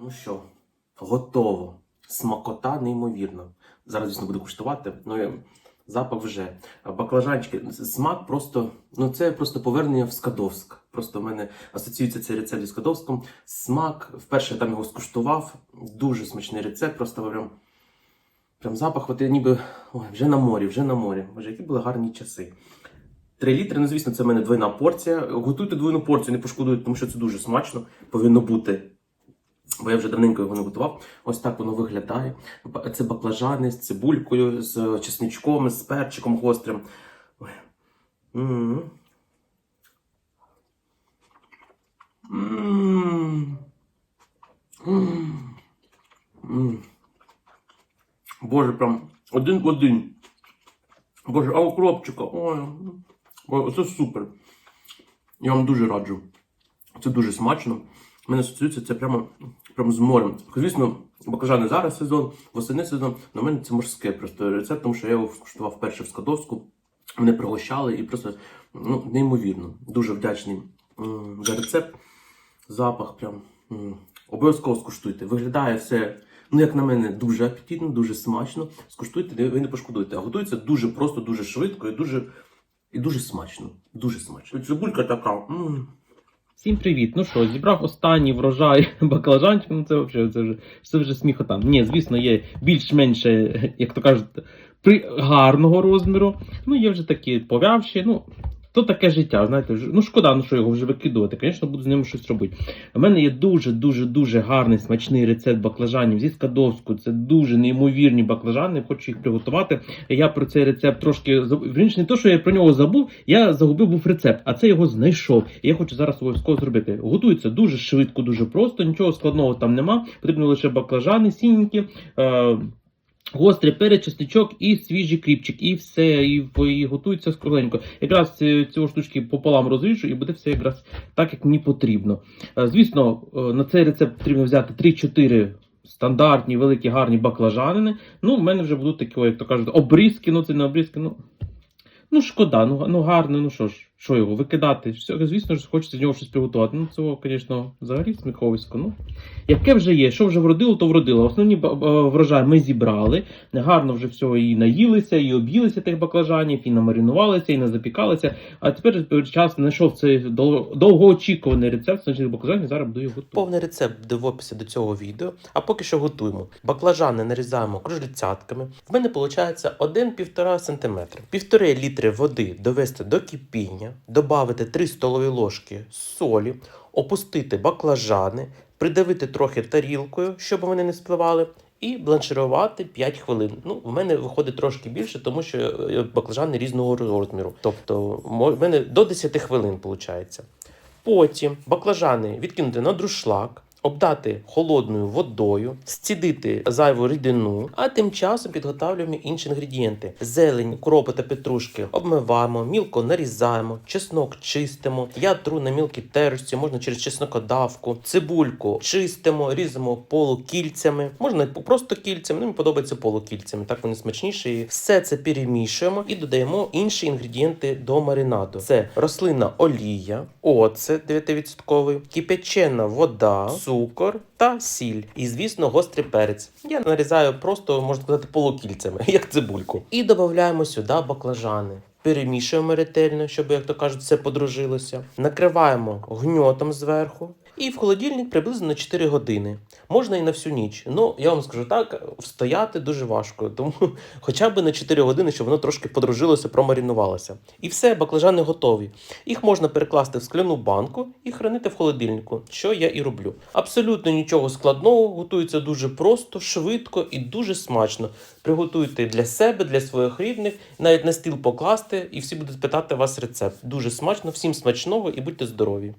Ну що, готово. Смакота неймовірна. Зараз, звісно, буду куштувати. Ну, запах вже. Баклажанчики. Смак просто, ну це просто повернення в Скадовськ. Просто в мене асоціюється цей рецепт зі Скадовськом. Смак, вперше я там його скуштував. Дуже смачний рецепт, просто прям, прям запах, от я ніби ой, вже на морі, вже на морі. Боже, які були гарні часи. Три літри, ну звісно, це в мене двойна порція. Готуйте двойну порцію, не пошкодуйте, тому що це дуже смачно, повинно бути. Бо я вже давненько його не готував. Ось так воно виглядає. Це баклажани з цибулькою, з чесничком, з перчиком гострим. Боже, прям один в один. Боже, а укропчика. Ой. Ой, це супер. Я вам дуже раджу. Це дуже смачно. Мене асоціюється це прямо, прямо з морем. Звісно, баклажани зараз сезон, восени сезон, в мене це морське просто рецепт, тому що я його скуштував вперше в Скадовську. Мене пригощали і просто ну, неймовірно. Дуже вдячний за рецепт. Запах прям. Обов'язково скуштуйте. Виглядає все, ну як на мене, дуже апетитно, дуже смачно. Скуштуйте, ви не пошкодуєте. А готується дуже просто, дуже швидко і дуже, і дуже смачно. Дуже смачно. Цибулька така. м. Всім привіт! Ну що, зібрав останній врожай баклажанчик, ну це взагалі це вже, це вже сміхота. Ні, звісно, є більш-менш, як то кажуть, при гарного розміру. Ну, є вже такі повявші, ну. То таке життя, знаєте, ну шкода, ну що його вже викидувати. Звісно, буду з ним щось робити. У мене є дуже дуже дуже гарний смачний рецепт баклажанів зі Скадовську. Це дуже неймовірні баклажани. Хочу їх приготувати. Я про цей рецепт трошки. Вірніше, не то, що я про нього забув, я загубив був рецепт, а це його знайшов. І я хочу зараз обов'язково зробити. Готується дуже швидко, дуже просто, нічого складного там нема. Потрібно лише баклажани сінькі. Е- Гострий перець, чесничок і свіжий кріпчик, і все, і, і готується скоренько. Якраз ці, ці штучки пополам розріжу, і буде все якраз так, як мені потрібно. Е, Звісно, е, на цей рецепт потрібно взяти 3-4 стандартні, великі, гарні баклажанини. Ну, в мене вже будуть такі, як то кажуть, обрізки, ну це не обрізки, ну. Ну, шкода, ну, ну гарно, ну що ж, що його, викидати. Все, звісно ж, хочеться з нього щось приготувати. Ну, цього, звісно, взагалі сміховисько. Ну, яке вже є, що вже вродило, то вродило. Основні врожай ми зібрали. Гарно вже всього і наїлися, і об'їлися тих баклажанів, і намаринувалися, і назапікалися. А тепер час знайшов цей довгоочікуваний рецепт смачних баклажанів. Зараз буду його готувати. Повний рецепт в описі до цього відео. А поки що готуємо. Баклажани нарізаємо кружляцятками. В мене виходить 1-1,5 см. Півтори літри води довести до кипіння, додати 3 столові ложки солі, опустити баклажани, придавити трохи тарілкою, щоб вони не спливали. І бланширувати 5 хвилин. Ну, в мене виходить трошки більше, тому що е, баклажани різного розміру. Тобто, в мене до 10 хвилин виходить. Потім баклажани відкинути на друшлак, обдати холодною водою, зцідити зайву рідину, а тим часом підготовлюємо інші інгредієнти: зелень, кропи та петрушки обмиваємо, мілко нарізаємо, чеснок чистимо. Я тру на мілкій терочці, можна через чеснокодавку, цибульку чистимо, різимо полукільцями, можна просто кільцями. Ну, мені подобається полукільцями, так вони смачніші. Все це перемішуємо і додаємо інші інгредієнти до маринаду. Це рослинна олія, оцет 9%, кипячена вода, цукор та сіль. І, звісно, гострий перець. Я нарізаю просто, можна сказати, полукільцями, як цибульку. І додаємо сюди баклажани. Перемішуємо ретельно, щоб, як то кажуть, все подружилося. Накриваємо гньотом зверху. І в холодильник приблизно на 4 години. Можна і на всю ніч. Ну, я вам скажу так, встояти дуже важко. Тому хоча б на 4 години, щоб воно трошки подружилося, промаринувалося. І все, баклажани готові. Їх можна перекласти в скляну банку і хранити в холодильнику, що я і роблю. Абсолютно нічого складного, готується дуже просто, швидко і дуже смачно. Приготуйте для себе, для своїх рідних, навіть на стіл покласти, і всі будуть питати вас рецепт. Дуже смачно, всім смачного і будьте здорові!